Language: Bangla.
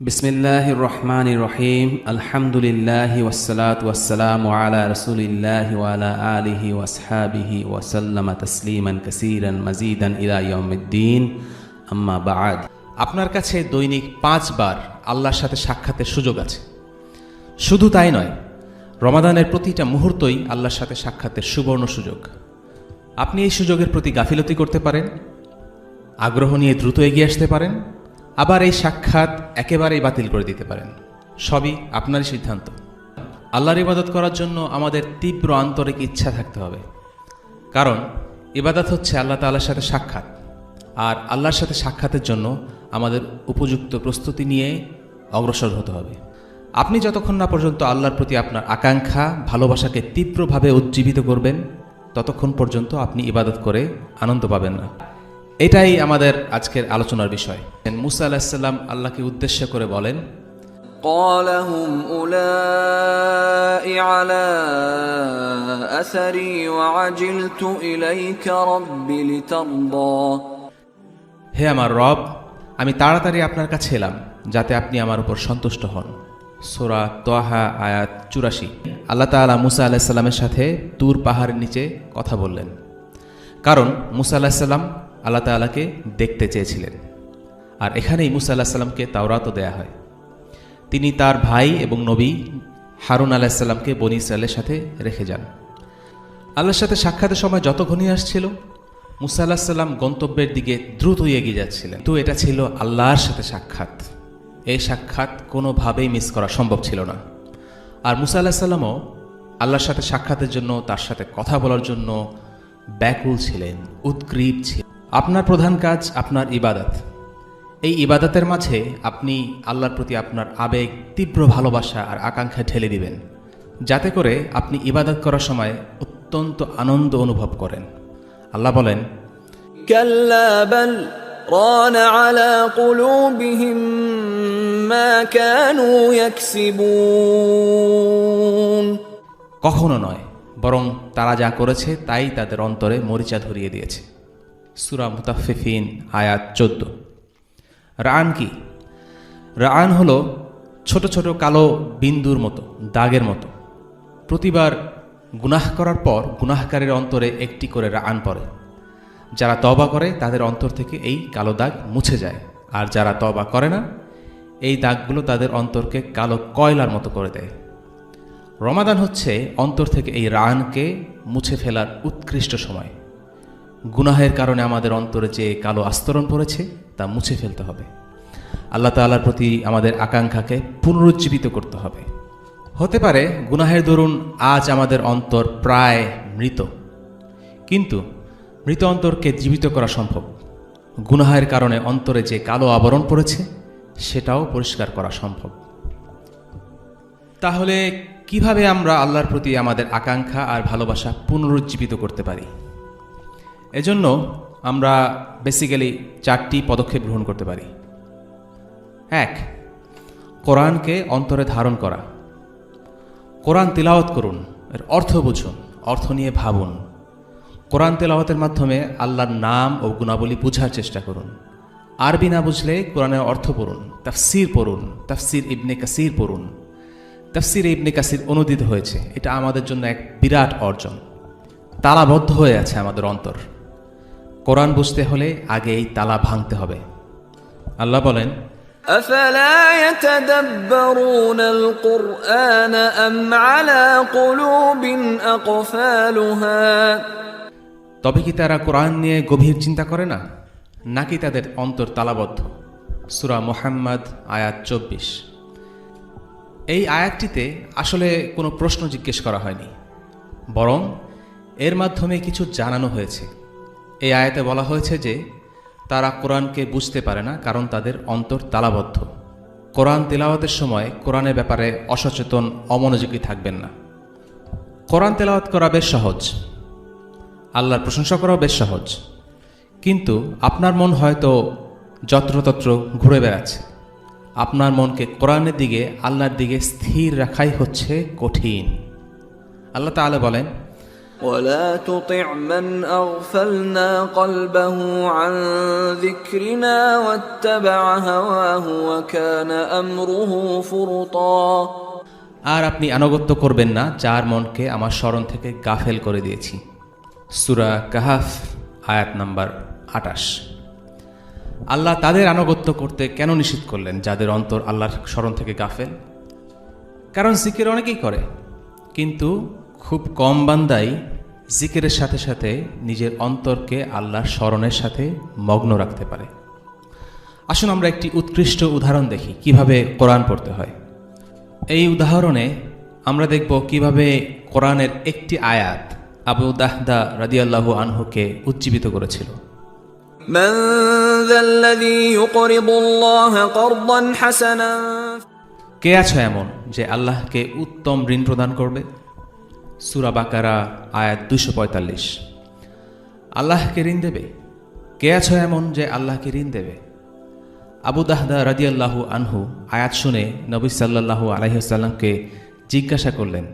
বিসমিল্লাহ রহমান রহিম আলহামদুলিল্লাহ ওসালাত ওয়াসালাম আলা রসুলিল্লাহ ওয়ালা আলিহি ওয়াসহাবিহি ওয়াসাল্লাম তসলিমান কাসিরান মজিদান ইলাইয়ুদ্দিন আম্মা বাদ আপনার কাছে দৈনিক পাঁচবার আল্লাহর সাথে সাক্ষাতের সুযোগ আছে শুধু তাই নয় রমাদানের প্রতিটা মুহূর্তই আল্লাহর সাথে সাক্ষাতের সুবর্ণ সুযোগ আপনি এই সুযোগের প্রতি গাফিলতি করতে পারেন আগ্রহ নিয়ে দ্রুত এগিয়ে আসতে পারেন আবার এই সাক্ষাৎ একেবারেই বাতিল করে দিতে পারেন। সবই আপনারই সিদ্ধান্ত। আল্লাহর ইবাদত করার জন্য আমাদের তীব্র আন্তরিক ইচ্ছা থাকতে হবে। কারণ ইবাদত হচ্ছে আল্লাহ তাআলার সাথে সাক্ষাৎ। আর আল্লাহর সাথে সাক্ষাতের জন্য আমাদের উপযুক্ত প্রস্তুতি নিয়ে অগ্রসর হতে হবে। আপনি যতক্ষণ না পর্যন্ত আল্লাহর প্রতি আপনার আকাঙ্ক্ষা, ভালোবাসাকে তীব্রভাবে উজ্জীবিত করবেন, ততক্ষণ পর্যন্ত আপনি ইবাদত করে আনন্দ পাবেন না। এটাই আমাদের আজকের আলোচনার বিষয় মুসা আলাহিসাল্লাম আল্লাহকে উদ্দেশ্য করে বলেন قال هم أولئك على أثري وعجلت إليك رب لترضى হে আমার রব আমি তাড়াতাড়ি আপনার কাছে এলাম যাতে আপনি আমার উপর সন্তুষ্ট হন সোরা তোয়াহা আয়াত চুরাশি আল্লাহ তাআলা মুসা আলাহিসাল্লামের সাথে তুর পাহাড়ের নিচে কথা বললেন কারণ মুসা আলাহিসাল্লাম আল্লাহ তাআলাকে দেখতে চেয়েছিলেন। আর এখানেই মুসা আলাহিসাল্লামকে তাওরাতও দেয়া হয়। তিনি তার ভাই এবং নবী হারুন আলাহিসাল্লামকে বনি ইসরায়েলের সাথে রেখে যান। আল্লাহর সাথে সাক্ষাতের সময় যত ঘনিয়ে আসছিল, মুসা আল্লাহ সাল্লাম গন্তব্যের দিকে দ্রুত এগিয়ে যাচ্ছিলেন। তো এটা ছিল আল্লাহর সাথে সাক্ষাৎ। এই সাক্ষাৎ কোনোভাবেই মিস করা সম্ভব ছিল না। আর মুসা আল্লাহ সাল্লামও আল্লাহর সাথে সাক্ষাতের জন্য, তার সাথে কথা বলার জন্য ব্যাকুল ছিলেন উদ্গ্রীব ছিলেন। আপনার প্রধান কাজ আপনার ইবাদত। এই ইবাদতের মাঝে আপনি আল্লাহর প্রতি আপনার আবেগ তীব্র ভালোবাসা আর আকাঙ্ক্ষা ঠেলে দিবেন যাতে করে আপনি ইবাদত করার সময় অত্যন্ত আনন্দ অনুভব করেন। আল্লাহ বলেন কখনো নয় বরং তারা যা করেছে তাই তাদের অন্তরে মরিচা ধরিয়ে দিয়েছে। সুরা মুতাফিফিন আয়াত চোদ্দ। রান কি? রান হলো ছোট ছোট কালো বিন্দুর মতো, দাগের মতো। প্রতিবার গুনাহ করার পর গুনাহকারীর অন্তরে একটি করে রান পড়ে। যারা তবা করে, তাদের অন্তর থেকে এই কালো দাগ মুছে যায়। আর যারা তবা করে না, এই দাগগুলো তাদের অন্তরকে কালো কয়লার মতো করে দেয়। রমাদান হচ্ছে অন্তর থেকে এই রানকে মুছে ফেলার উৎকৃষ্ট সময়। গুনাহের কারণে আমাদের অন্তরে যে কালো আস্তরণ পড়েছে, তা মুছে ফেলতে হবে। আল্লাহ তাআলার প্রতি আমাদের আকাঙ্ক্ষাকে পুনরুজ্জীবিত করতে হবে। হতে পারে গুনাহের দরুন আজ আমাদের অন্তর প্রায় মৃত। কিন্তু মৃত অন্তরকে জীবিত করা সম্ভব। গুনাহের কারণে অন্তরে যে কালো আবরণ পড়েছে, সেটাও পরিষ্কার করা সম্ভব। তাহলে কীভাবে আমরা আল্লাহর প্রতি আমাদের আকাঙ্ক্ষা আর ভালোবাসা পুনরুজ্জীবিত করতে পারি? এজন্য আমরা বেসিক্যালি চারটি পদক্ষেপ গ্রহণ করতে পারি। এক, কোরআনকে অন্তরে ধারণ করা। কোরআন তিলাওয়াত করুন, এর অর্থ বুঝুন, অর্থ নিয়ে ভাবুন। কোরআন তেলাওয়াতের মাধ্যমে আল্লাহর নাম ও গুণাবলী বোঝার চেষ্টা করুন। আরবি না বুঝলে কোরআনের অর্থ পড়ুন, তাফসির পড়ুন, তাফসির ইবনে কাসির পড়ুন। তাফসির ইবনে কাসির অনুদিত হয়েছে, এটা আমাদের জন্য এক বিরাট অর্জন। তালাবদ্ধ হয়ে আছে আমাদের অন্তর। কোরআন বুঝতে হলে আগে এই তালা ভাঙতে হবে আল্লাহ বলেন أفلا يتدبرون القرآن أم على قلوب أقفالها তবে কি তারা কোরআন নিয়ে গভীর চিন্তা করে না নাকি তাদের অন্তর তালাবদ্ধ সুরা মোহাম্মদ আয়াত চব্বিশ এই আয়াতটিতে আসলে কোনো প্রশ্ন জিজ্ঞেস করা হয়নি বরং এর মাধ্যমে কিছু জানানো হয়েছে এই আয়াতে বলা হয়েছে যে, তারা কোরআনকে বুঝতে পারে না কারণ তাদের অন্তর তালাবদ্ধ। কোরআন তেলাওয়াতের সময় কোরআনের ব্যাপারে অসচেতন, অমনোযোগী থাকবেন না। কোরআন তেলাওয়াত করা বেশ সহজ। আল্লাহর প্রশংসা করাও বেশ সহজ। কিন্তু আপনার মন হয়তো যত্রতত্র ঘুরে বেড়াচ্ছে। আপনার মনকে কোরআনের দিকে, আল্লাহর দিকে স্থির রাখাই হচ্ছে কঠিন। আল্লাহ তাআলা বলেন ولا تطع من اغفلنا قلبه عن ذكرنا واتبع هواه وكان امره فرطا আর আপনি আনুগত্য করবেন না যার মনকে আমার স্মরণ থেকে গাফেল করে দিয়েছি সুরা কাহাফ আয়াত নাম্বার আটাশ আল্লাহ তাদের আনুগত্য করতে কেন নিষেধ করলেন যাদের অন্তর আল্লাহর স্মরণ থেকে গাফেল কারণ জিকির অনেকেই করে কিন্তু খুব কম বান্দাই জিকিরের সাথে সাথে নিজের অন্তরকে আল্লাহর স্মরণের সাথে মগ্ন রাখতে পারে। আসুন আমরা একটি উৎকৃষ্ট উদাহরণ দেখি কীভাবে কোরআন পড়তে হয়। এই উদাহরণে আমরা দেখব কীভাবে কোরআনের একটি আয়াত আবু দাহদা রাদিয়াল্লাহু আনহুকে উজ্জীবিত করেছিল। কে আছে এমন যে আল্লাহকে উত্তম ঋণ প্রদান করবে? সুরা বাকারা, আয়াত দুশো পঁয়তাল্লিশ। আল্লাহকে ঋণ দেবে? কে আছো এমন যে আল্লাহকে ঋণ দেবে? আবু দাহদা রাদিয়াল্লাহু আনহু আয়াত শুনে নবী সাল্লাল্লাহু আলাইসাল্লামকে জিজ্ঞাসা করলেন